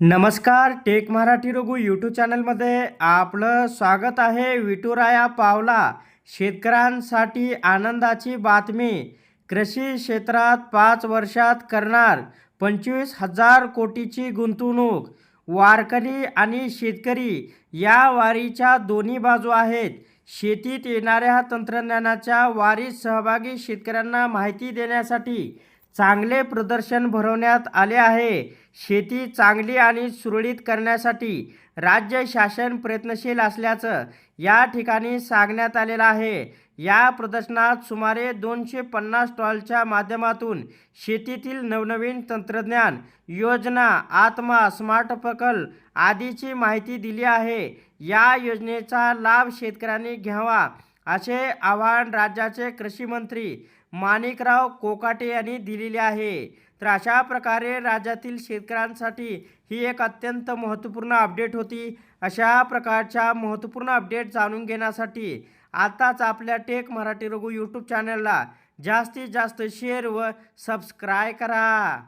नमस्कार take Marathi Raghu YouTube चॅनलमध्ये आपलं स्वागत आहे विटुराया पावला शेतकऱ्यांसाठी आनंदाची बातमी. कृषी क्षेत्रात पाच वर्षात करणार पंचवीस हजार कोटीची गुंतवणूक. वारकरी आणि शेतकरी या वारीच्या दोन्ही बाजू आहेत. शेतीत येणाऱ्या तंत्रज्ञानाच्या वारीत सहभागी शेतकऱ्यांना माहिती देण्यासाठी चांगले प्रदर्शन भरवण्यात आले आहे. शेती चांगली आणि सुरळीत करण्यासाठी राज्य शासन प्रयत्नशील असल्याचं या ठिकाणी सांगण्यात आलेलं आहे. या प्रदर्शनात सुमारे दोनशे पन्नास स्टॉलच्या माध्यमातून शेतीतील नवनवीन तंत्रज्ञान योजना आत्मा स्मार्ट प्रकल्प आदीची माहिती दिली आहे. या योजनेचा लाभ शेतकऱ्यांनी घ्यावा असे आवाहन राज्याचे कृषी मंत्री माणिकराव कोकाटे यांनी दिलेले आहे. तर अशा प्रकारे राज्यातील शेतकऱ्यांसाठी ही एक अत्यंत महत्त्वपूर्ण अपडेट होती. अशा प्रकारच्या महत्त्वपूर्ण अपडेट जाणून घेण्यासाठी आताच आपल्या टेक मराठी रघु यूट्यूब चॅनलला जास्तीत जास्त शेअर व सबस्क्राय करा.